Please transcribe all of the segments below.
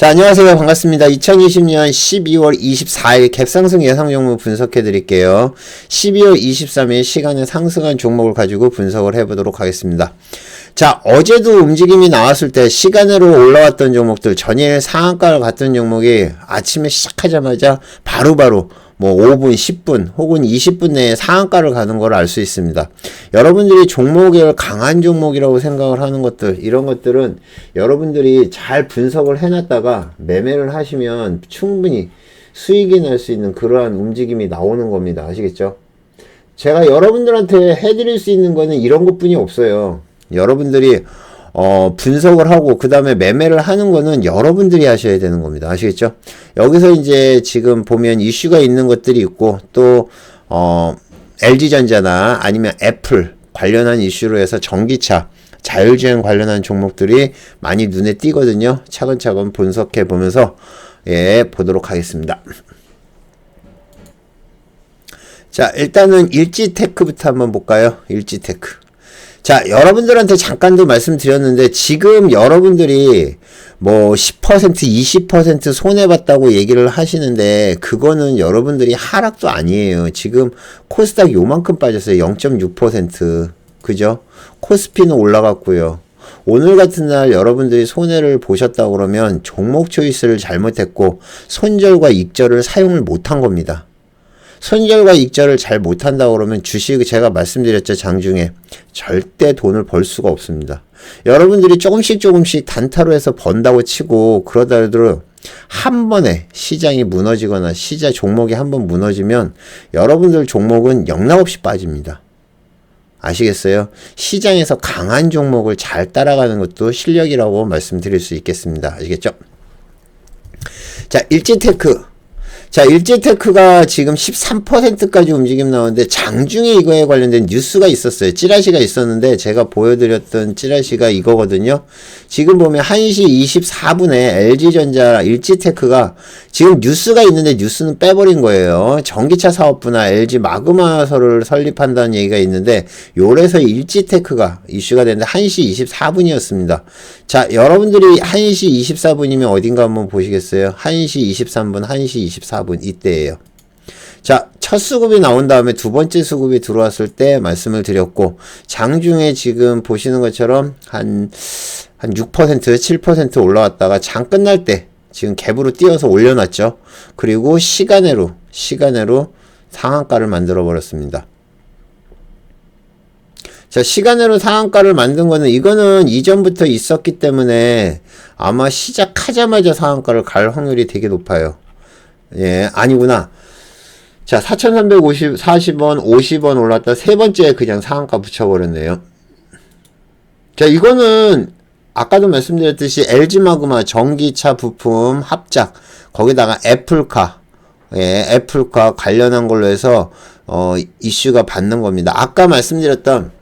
자, 안녕하세요. 반갑습니다. 2020년 12월 24일 갭상승 예상 종목 분석해 드릴게요. 12월 23일 시간에 상승한 종목을 가지고 분석을 해 보도록 하겠습니다. 자, 어제도 움직임이 나왔을 때 시간으로 올라왔던 종목들, 전일 상한가를 갔던 종목이 아침에 시작하자마자 바로바로 바로 뭐 5분, 10분 혹은 20분 내에 상한가를 가는 걸 알 수 있습니다. 여러분들이 종목을 강한 종목이라고 생각을 하는 것들 이런 것들은 여러분들이 잘 분석을 해놨다가 매매를 하시면 충분히 수익이 날 수 있는 그러한 움직임이 나오는 겁니다. 아시겠죠? 제가 여러분들한테 해드릴 수 있는 거는 이런 것뿐이 없어요. 여러분들이 어, 분석을 하고 그 다음에 매매를 하는 거는 여러분들이 하셔야 되는 겁니다. 아시겠죠? 여기서 이제 지금 보면 이슈가 있는 것들이 있고 또 어, LG전자나 아니면 애플 관련한 이슈로 해서 전기차 자율주행 관련한 종목들이 많이 눈에 띄거든요. 차근차근 분석해 보면서 예, 보도록 하겠습니다. 자, 일단은 일지테크부터 한번 볼까요? 일지테크. 자, 여러분들한테 잠깐도 말씀드렸는데 지금 여러분들이 뭐 10%, 20% 손해 봤다고 얘기를 하시는데 그거는 여러분들이 하락도 아니에요. 지금 코스닥 요만큼 빠졌어요. 0.6%. 그죠? 코스피는 올라갔고요. 오늘 같은 날 여러분들이 손해를 보셨다 그러면 종목 초이스를 잘못했고 손절과 익절을 사용을 못한 겁니다. 손절과 익절을 잘 못한다 그러면 주식 제가 말씀드렸죠 장중에 절대 돈을 벌 수가 없습니다. 여러분들이 조금씩 조금씩 단타로 해서 번다고 치고 그러다도 한 번에 시장이 무너지거나 시자 종목이 한 번 무너지면 여러분들 종목은 영락없이 빠집니다. 아시겠어요? 시장에서 강한 종목을 잘 따라가는 것도 실력이라고 말씀드릴 수 있겠습니다. 아시겠죠? 자, 일지테크. 자, 일제테크가 지금 13%까지 움직임 나오는데 장중에 이거에 관련된 뉴스가 있었어요. 찌라시가 있었는데 제가 보여드렸던 찌라시가 이거거든요. 지금 보면 1시 24분에 LG전자 일지테크가 지금 뉴스가 있는데 뉴스는 빼버린 거예요. 전기차 사업부나 LG 마그마설을 설립한다는 얘기가 있는데 요래서 일지테크가 이슈가 됐는데 1시 24분이었습니다. 자, 여러분들이 1시 24분이면 어딘가 한번 보시겠어요? 1시 23분, 1시 24분. 4분 이때예요. 자, 첫 수급이 나온 다음에 두 번째 수급이 들어왔을 때 말씀을 드렸고, 장중에 지금 보시는 것처럼 한, 한 6%, 7% 올라왔다가 장 끝날 때 지금 갭으로 띄어서 올려놨죠. 그리고 시간으로, 시간으로 상한가를 만들어 버렸습니다. 자, 시간으로 상한가를 만든 거는 이거는 이전부터 있었기 때문에 아마 시작하자마자 상한가를 갈 확률이 되게 높아요. 예, 아니구나. 자, 4,350, 40원, 50원 올랐다. 세 번째 그냥 상한가 붙여버렸네요. 자, 이거는 아까도 말씀드렸듯이 LG마그마 전기차 부품 합작, 거기다가 애플카, 예, 애플카 관련한 걸로 해서, 어, 이슈가 받는 겁니다. 아까 말씀드렸던,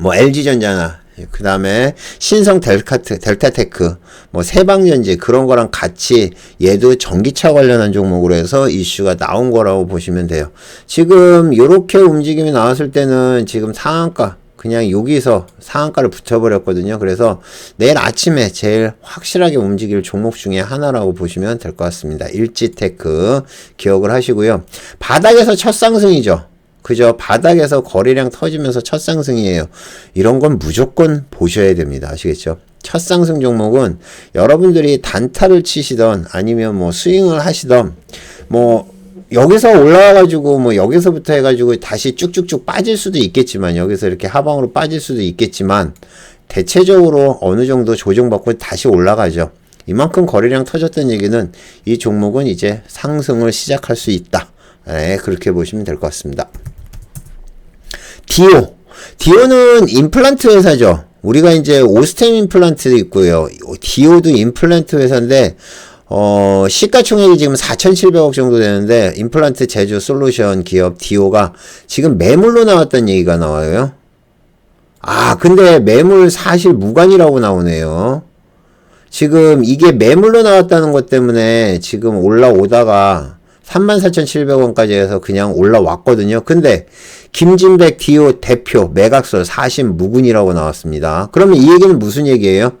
뭐, LG전자나, 예, 그 다음에 신성 델카트, 델타테크, 뭐 세방전지 그런 거랑 같이 얘도 전기차 관련한 종목으로 해서 이슈가 나온 거라고 보시면 돼요. 지금 요렇게 움직임이 나왔을 때는 지금 상한가, 그냥 여기서 상한가를 붙여버렸거든요. 그래서 내일 아침에 제일 확실하게 움직일 종목 중에 하나라고 보시면 될 것 같습니다. 일지테크 기억을 하시고요. 바닥에서 첫 상승이죠. 그저 바닥에서 거래량 터지면서 첫 상승이에요. 이런 건 무조건 보셔야 됩니다. 아시겠죠? 첫 상승 종목은 여러분들이 단타를 치시던 아니면 뭐 스윙을 하시던 뭐 여기서 올라와가지고 뭐 여기서부터 해가지고 다시 쭉쭉쭉 빠질 수도 있겠지만 여기서 이렇게 하방으로 빠질 수도 있겠지만 대체적으로 어느 정도 조정받고 다시 올라가죠. 이만큼 거래량 터졌던 얘기는 이 종목은 이제 상승을 시작할 수 있다. 네, 그렇게 보시면 될 것 같습니다. 디오. 디오는 임플란트 회사죠. 우리가 이제 오스템 임플란트도 있고요. 디오도 임플란트 회사인데 어, 시가총액이 지금 4,700억 정도 되는데 임플란트 제조 솔루션 기업 디오가 지금 매물로 나왔던 얘기가 나와요. 아, 근데 매물 사실 무관이라고 나오네요. 지금 이게 매물로 나왔다는 것 때문에 지금 올라오다가 34,700원까지 해서 그냥 올라왔거든요. 근데 김진백 디오 대표 매각설 사심 무근이라고 나왔습니다. 그러면 이 얘기는 무슨 얘기예요?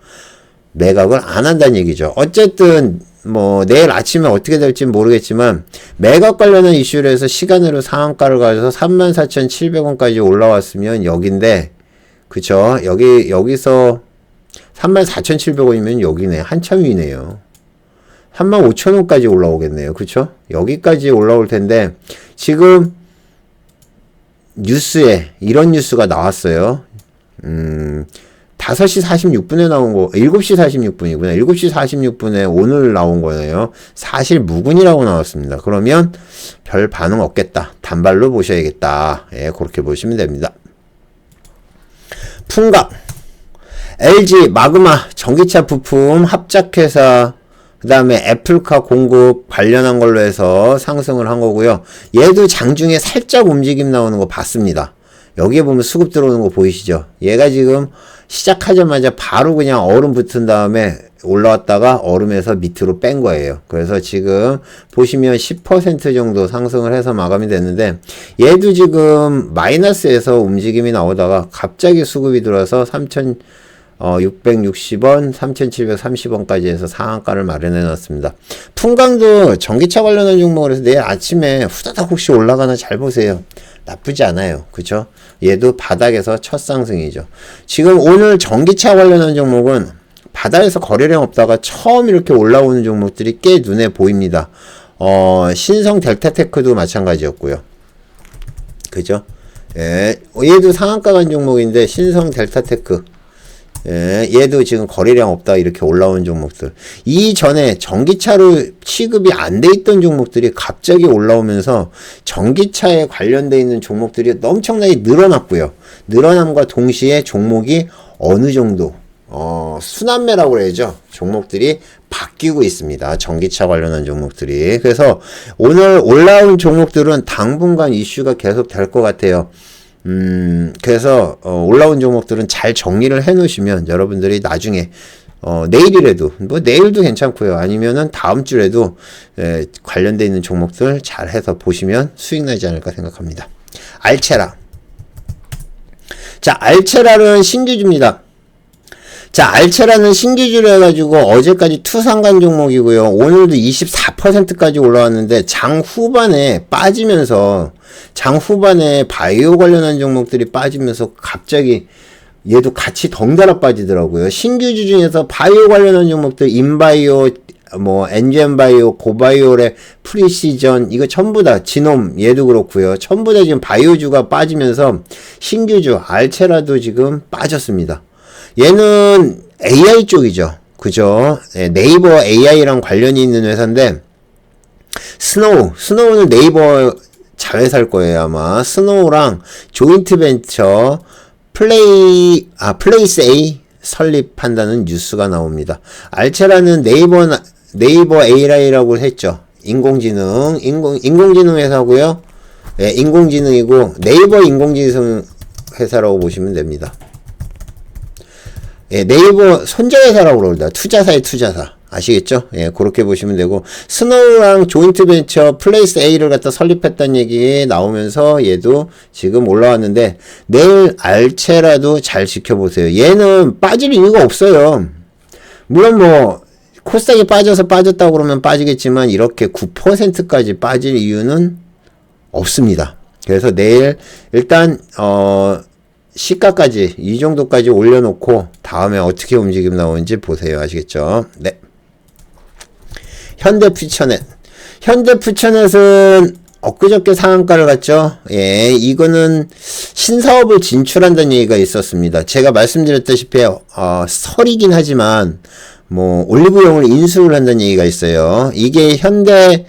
매각을 안 한다는 얘기죠. 어쨌든 뭐 내일 아침에 어떻게 될지 모르겠지만 매각 관련한 이슈를 해서 시간으로 상한가를 가져서 34,700원까지 올라왔으면 여긴데 그쵸 여기 여기서 34,700원이면 여기네 한참 위네요 35,000원까지 올라오겠네요 그쵸 여기까지 올라올 텐데 지금 뉴스에 이런 뉴스가 나왔어요 음 5시 46분에 나온 거, 7시 46분이구나. 7시 46분에 오늘 나온 거예요. 사실 무근이라고 나왔습니다. 그러면 별 반응 없겠다. 단발로 보셔야겠다. 예, 그렇게 보시면 됩니다. 풍각. LG 마그마 전기차 부품 합작회사 그 다음에 애플카 공급 관련한 걸로 해서 상승을 한 거고요. 얘도 장중에 살짝 움직임 나오는 거 봤습니다. 여기에 보면 수급 들어오는 거 보이시죠? 얘가 지금 시작하자마자 바로 그냥 얼음 붙은 다음에 올라왔다가 얼음에서 밑으로 뺀 거예요. 그래서 지금 보시면 10% 정도 상승을 해서 마감이 됐는데 얘도 지금 마이너스에서 움직임이 나오다가 갑자기 수급이 들어와서 3천 어, 660원, 3,730원까지 해서 상한가를 마련해 놨습니다. 풍강도 전기차 관련한 종목을 해서 내일 아침에 후다닥 혹시 올라가나 잘 보세요. 나쁘지 않아요. 그죠? 얘도 바닥에서 첫 상승이죠. 지금 오늘 전기차 관련한 종목은 바닥에서 거래량 없다가 처음 이렇게 올라오는 종목들이 꽤 눈에 보입니다. 어, 신성 델타테크도 마찬가지였고요. 그죠? 예, 얘도 상한가 간 종목인데 신성 델타테크 예, 얘도 지금 거래량 없다 이렇게 올라온 종목들. 이전에 전기차로 취급이 안 돼 있던 종목들이 갑자기 올라오면서 전기차에 관련돼 있는 종목들이 엄청나게 늘어났고요. 늘어남과 동시에 종목이 어느 정도 어, 순환매라고 그래야죠. 종목들이 바뀌고 있습니다. 전기차 관련한 종목들이. 그래서 오늘 올라온 종목들은 당분간 이슈가 계속 될 것 같아요. 음, 그래서 어, 올라온 종목들은 잘 정리를 해 놓으시면 여러분들이 나중에 어, 내일이라도 뭐 내일도 괜찮고요. 아니면은 다음 주에도 에, 관련돼 있는 종목들 잘 해서 보시면 수익 나지 않을까 생각합니다. 알체라. 자, 알체라는 신규주입니다. 자, 알체라는 신규주로 해가지고 어제까지 투상간 종목이고요. 오늘도 24%까지 올라왔는데 장 후반에 빠지면서 장 후반에 바이오 관련한 종목들이 빠지면서 갑자기 얘도 같이 덩달아 빠지더라고요. 신규주 중에서 바이오 관련한 종목들 인바이오 뭐 엔젠바이오, 고바이오의 프리시전 이거 전부 다 지놈 얘도 그렇고요. 전부 다 지금 바이오주가 빠지면서 신규주 알체라도 지금 빠졌습니다. 얘는 AI 쪽이죠. 그죠? 네, 네이버 AI랑 관련이 있는 회사인데 스노우, 스노우는 네이버 자회사일 거예요 아마 스노우랑 조인트 벤처 플레이 아 플레이스 A 설립한다는 뉴스가 나옵니다. 알체라는 네이버 네이버 AI라고 했죠. 인공지능 인공 인공지능 회사고요. 예, 인공지능이고 네이버 인공지능 회사라고 보시면 됩니다. 예, 네이버 손자회사라고 그러다 투자사의 투자사. 아시겠죠? 예, 그렇게 보시면 되고 스노우랑 조인트 벤처 플레이스 A를 갖다 설립했다는 얘기 나오면서 얘도 지금 올라왔는데 내일 알체라도 잘 지켜보세요. 얘는 빠질 이유가 없어요. 물론 뭐 코스닥이 빠져서 빠졌다고 그러면 빠지겠지만 이렇게 9%까지 빠질 이유는 없습니다. 그래서 내일 일단 어 시가까지 이 정도까지 올려놓고 다음에 어떻게 움직임 나오는지 보세요. 아시겠죠? 네. 현대 퓨처넷. 현대 퓨처넷은 엊그저께 상한가를 갔죠. 예, 이거는 신사업을 진출한다는 얘기가 있었습니다. 제가 말씀드렸다시피 어, 설이긴 하지만 뭐 올리브영을 인수를 한다는 얘기가 있어요. 이게 현대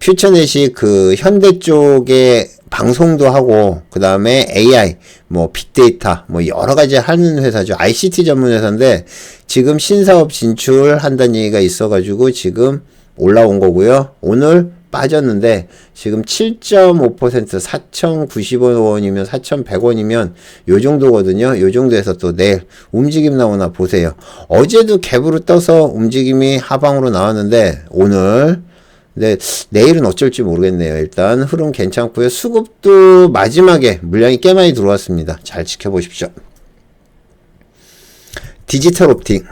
퓨처넷이 그 현대 쪽에 방송도 하고 그 다음에 AI 뭐 빅데이터 뭐 여러 가지 하는 회사죠. ICT 전문 회사인데 지금 신사업 진출한다는 얘기가 있어가지고 지금 올라온 거고요. 오늘 빠졌는데 지금 7.5% 4,090원이면 4,100원이면 요 정도거든요. 요 정도에서 또 내일 움직임 나오나 보세요. 어제도 갭으로 떠서 움직임이 하방으로 나왔는데 오늘 근데 내일은 어쩔지 모르겠네요. 일단 흐름 괜찮고요. 수급도 마지막에 물량이 꽤 많이 들어왔습니다. 잘 지켜보십시오. 디지털 옵틱.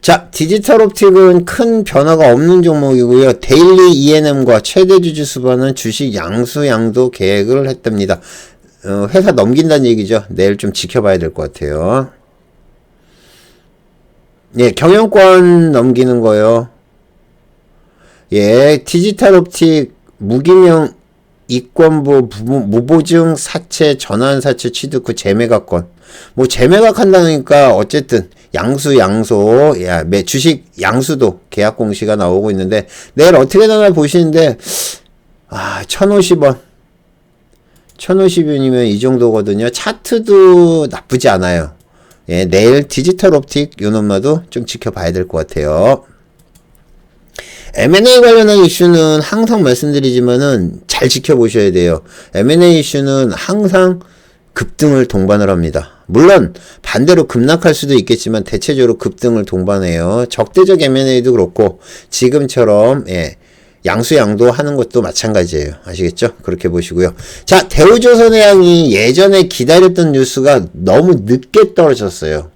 자, 디지털 옵틱은 큰 변화가 없는 종목이고요. 데일리 ENM과 최대 주주 수반은 주식 양수 양도 계획을 했답니다. 어, 회사 넘긴다는 얘기죠. 내일 좀 지켜봐야 될 것 같아요. 예, 경영권 넘기는 거요. 예, 디지털 옵틱 무기명 이권부 무보증 사채 전환 사채 취득 후 재매각권. 뭐 재매각 한다니까 어쨌든 양수 양소 야, 매 주식 양수도 계약 공시가 나오고 있는데 내일 어떻게 나나 보시는데 아 1050원. 1050원이면 이 정도거든요. 차트도 나쁘지 않아요 예 내일 디지털 옵틱 요 놈마도 좀 지켜봐야 될 것 같아요 M&A 관련한 이슈는 항상 말씀드리지만은 잘 지켜보셔야 돼요. M&A 이슈는 항상 급등을 동반을 합니다. 물론 반대로 급락할 수도 있겠지만 대체적으로 급등을 동반해요. 적대적 M&A도 그렇고 지금처럼 예, 양수양도 하는 것도 마찬가지예요. 아시겠죠? 그렇게 보시고요. 자, 대우조선해양이 예전에 기다렸던 뉴스가 너무 늦게 떨어졌어요.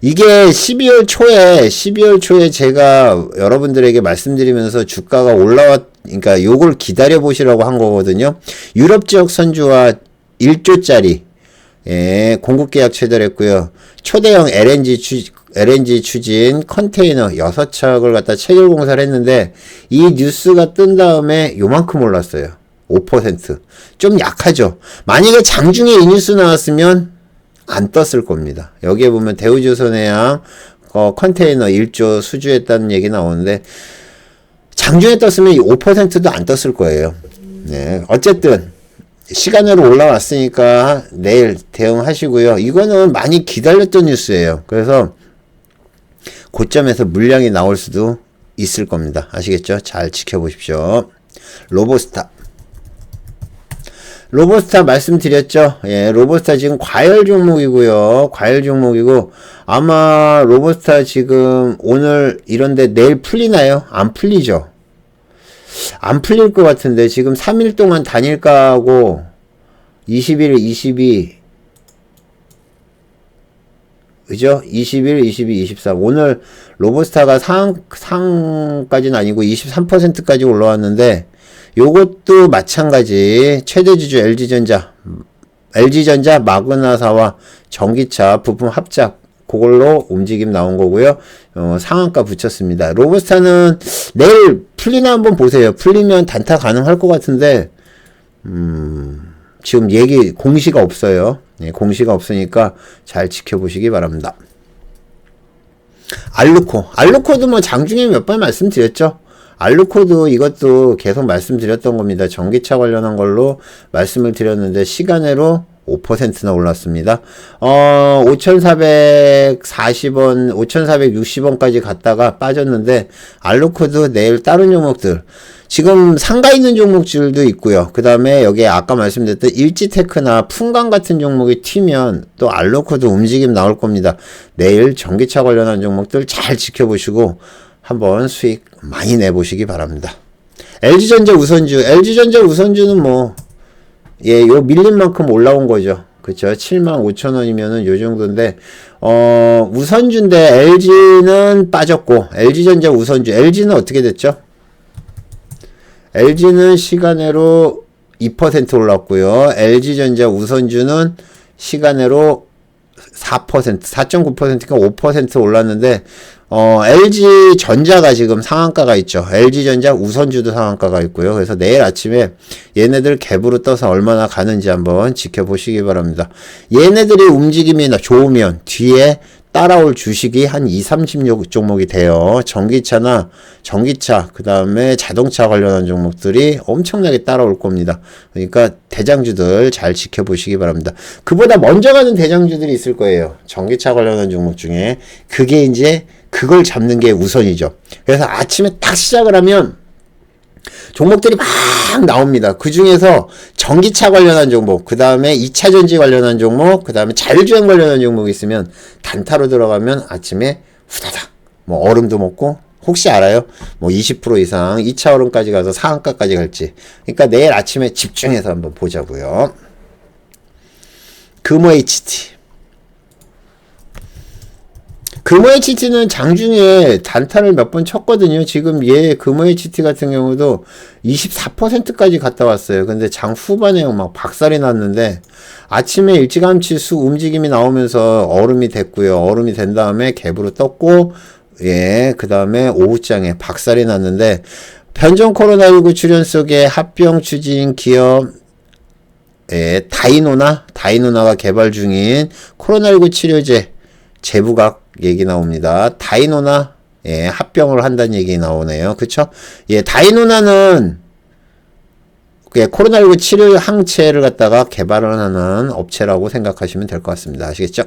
이게 12월 초에 12월 초에 제가 여러분들에게 말씀드리면서 주가가 올라왔 그러니까 요걸 기다려 보시라고 한 거거든요. 유럽 지역 선주와 1조짜리 예, 공급 계약 체결했고요. 초대형 LNG 추 LNG 추진 컨테이너 6척을 갖다 체결 공사를 했는데 이 뉴스가 뜬 다음에 요만큼 올랐어요. 5%. 좀 약하죠. 만약에 장중에 이 뉴스 나왔으면 안 떴을 겁니다. 여기에 보면 대우조선해양 어, 컨테이너 1조 수주했다는 얘기 나오는데 장중에 떴으면 5%도 안 떴을 거예요. 네, 어쨌든 시간으로 올라왔으니까 내일 대응하시고요. 이거는 많이 기다렸던 뉴스예요. 그래서 고점에서 물량이 나올 수도 있을 겁니다. 아시겠죠? 잘 지켜보십시오. 로보스타. 로보스타 말씀드렸죠. 예, 로보스타 지금 과열 종목이고요. 과열 종목이고 아마 로보스타 지금 오늘 이런데 내일 풀리나요? 안 풀리죠. 안 풀릴 것 같은데 지금 3일 동안 단일가하고 21일, 22 그죠? 21, 22, 23. 오늘 로보스타가 상, 상까지는 아니고 23%까지 올라왔는데 요것도 마찬가지 최대 주주 LG전자 LG전자 마그나사와 전기차 부품 합작 그걸로 움직임 나온 거고요. 어, 상한가 붙였습니다. 로보스타는 내일 풀리나 한번 보세요. 풀리면 단타 가능할 것 같은데 음, 지금 얘기 공시가 없어요. 예, 공시가 없으니까 잘 지켜보시기 바랍니다. 알루코 알루코도 뭐 장중에 몇 번 말씀드렸죠. 알루코드 이것도 계속 말씀드렸던 겁니다. 전기차 관련한 걸로 말씀을 드렸는데 시간으로 5%나 올랐습니다. 어, 5,440원, 5,460원까지 갔다가 빠졌는데, 알루코드 내일 다른 종목들, 지금 상가 있는 종목들도 있고요. 그 다음에 여기 아까 말씀드렸던 일지테크나 풍강 같은 종목이 튀면 또 알루코드 움직임 나올 겁니다. 내일 전기차 관련한 종목들 잘 지켜보시고, 한번 수익 많이 내보시기 바랍니다. LG전자 우선주, LG전자 우선주는 뭐, 예, 요 밀린 만큼 올라온 거죠. 그쵸. 7만 5천 원이면은 요 정도인데, 어, 우선주인데 LG는 빠졌고, LG전자 우선주, LG는 어떻게 됐죠? LG는 시간으로 2% 올랐고요. LG전자 우선주는 시간으로 4%, 4.9%가 5% 올랐는데, 어, LG 전자가 지금 상한가가 있죠. LG 전자 우선주도 상한가가 있고요. 그래서 내일 아침에 얘네들 갭으로 떠서 얼마나 가는지 한번 지켜보시기 바랍니다. 얘네들이 움직임이 좋으면 뒤에 따라올 주식이 한 2, 30 종목이 돼요. 전기차나 전기차, 그 다음에 자동차 관련한 종목들이 엄청나게 따라올 겁니다. 그러니까 대장주들 잘 지켜보시기 바랍니다. 그보다 먼저 가는 대장주들이 있을 거예요. 전기차 관련한 종목 중에. 그게 이제 그걸 잡는 게 우선이죠. 그래서 아침에 딱 시작을 하면 종목들이 막 나옵니다. 그 중에서 전기차 관련한 종목, 그 다음에 2차 전지 관련한 종목, 그 다음에 자율주행 관련한 종목이 있으면 단타로 들어가면 아침에 후다닥 뭐 얼음도 먹고 혹시 알아요? 뭐 20% 이상 2차 얼음까지 가서 상한가까지 갈지. 그러니까 내일 아침에 집중해서 한번 보자고요. 금호 HT. 금호 HT는 장중에 단타를 몇 번 쳤거든요. 지금 얘 금호 HT 같은 경우도 24%까지 갔다 왔어요. 근데 장 후반에 막 박살이 났는데 아침에 일찌감치 수 움직임이 나오면서 얼음이 됐고요. 얼음이 된 다음에 갭으로 떴고 예, 그 다음에 오후장에 박살이 났는데 변종 코로나19 출현 속에 합병 추진 기업 예, 다이노나 다이노나가 개발 중인 코로나19 치료제 제부각 얘기 나옵니다. 다이노나 예, 합병을 한다는 얘기 나오네요. 그쵸? 예, 다이노나는 예, 코로나19 치료 항체를 갖다가 개발을 하는 업체라고 생각하시면 될 것 같습니다. 아시겠죠?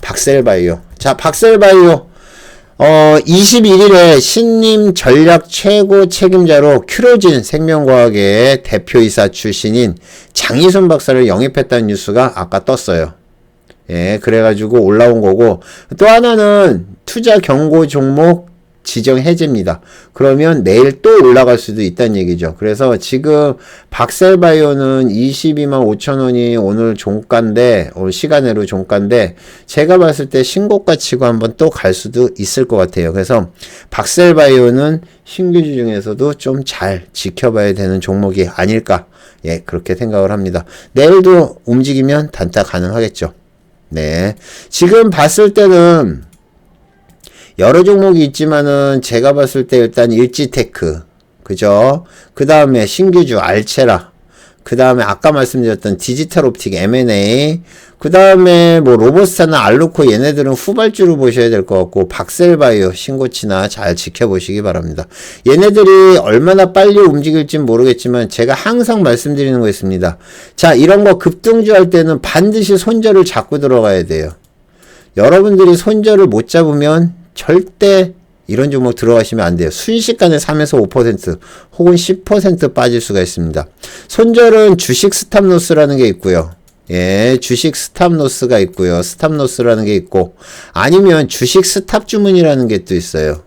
박셀바이오. 자, 박셀바이오. 어, 21일에 신림 전략 최고 책임자로 큐로진 생명과학의 대표이사 출신인 장희순 박사를 영입했다는 뉴스가 아까 떴어요. 예, 그래가지고 올라온 거고, 또 하나는 투자 경고 종목 지정 해제입니다. 그러면 내일 또 올라갈 수도 있다는 얘기죠. 그래서 지금 박셀바이오는 22만 5천 원이 오늘 종가인데, 오늘 시간으로 종가인데, 제가 봤을 때 신고가 치고 한번 또 갈 수도 있을 것 같아요. 그래서 박셀바이오는 신규주 중에서도 좀 잘 지켜봐야 되는 종목이 아닐까. 예, 그렇게 생각을 합니다. 내일도 움직이면 단타 가능하겠죠. 네. 지금 봤을 때는 여러 종목이 있지만은 제가 봤을 때 일단 일지테크 그죠? 그 다음에 신규주 알체라 그 다음에 아까 말씀드렸던 디지털 옵틱 M&A 그 다음에 뭐 로보스타나 알루코 얘네들은 후발주로 보셔야 될 것 같고 박셀바이오 신고치나 잘 지켜보시기 바랍니다. 얘네들이 얼마나 빨리 움직일지 모르겠지만 제가 항상 말씀드리는 거 있습니다. 자 이런 거 급등주 할 때는 반드시 손절을 잡고 들어가야 돼요. 여러분들이 손절을 못 잡으면 절대 이런 종목 들어가시면 안 돼요. 순식간에 3에서 5% 혹은 10% 빠질 수가 있습니다. 손절은 주식 스탑로스라는 게 있고요. 예, 주식 스탑로스가 있고요. 스탑로스라는 게 있고 아니면 주식 스탑 주문이라는 게 또 있어요.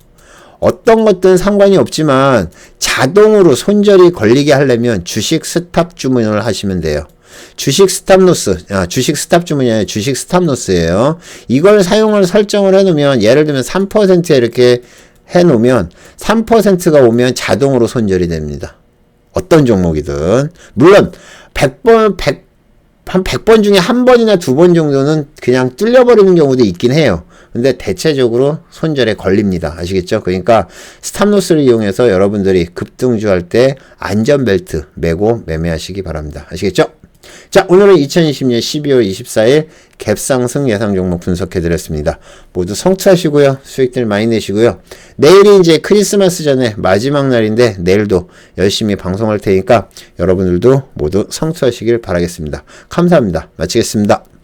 어떤 것든 상관이 없지만 자동으로 손절이 걸리게 하려면 주식 스탑 주문을 하시면 돼요. 주식 스탑로스, 아, 주식 스탑 주문이 아니라 주식 스탑로스예요. 이걸 사용을 설정을 해놓으면 예를 들면 3%에 이렇게 해놓으면 3%가 오면 자동으로 손절이 됩니다. 어떤 종목이든 물론 100번 100, 한 100번 중에 한 번이나 두 번 정도는 그냥 뚫려버리는 경우도 있긴 해요. 근데 대체적으로 손절에 걸립니다. 아시겠죠? 그러니까 스탑로스를 이용해서 여러분들이 급등주 할 때 안전벨트 매고 매매하시기 바랍니다. 아시겠죠? 자, 오늘은 2020년 12월 24일 갭상승 예상 종목 분석해 드렸습니다. 모두 성투하시고요. 수익들 많이 내시고요. 내일이 이제 크리스마스 전에 마지막 날인데 내일도 열심히 방송할 테니까 여러분들도 모두 성투하시길 바라겠습니다. 감사합니다. 마치겠습니다.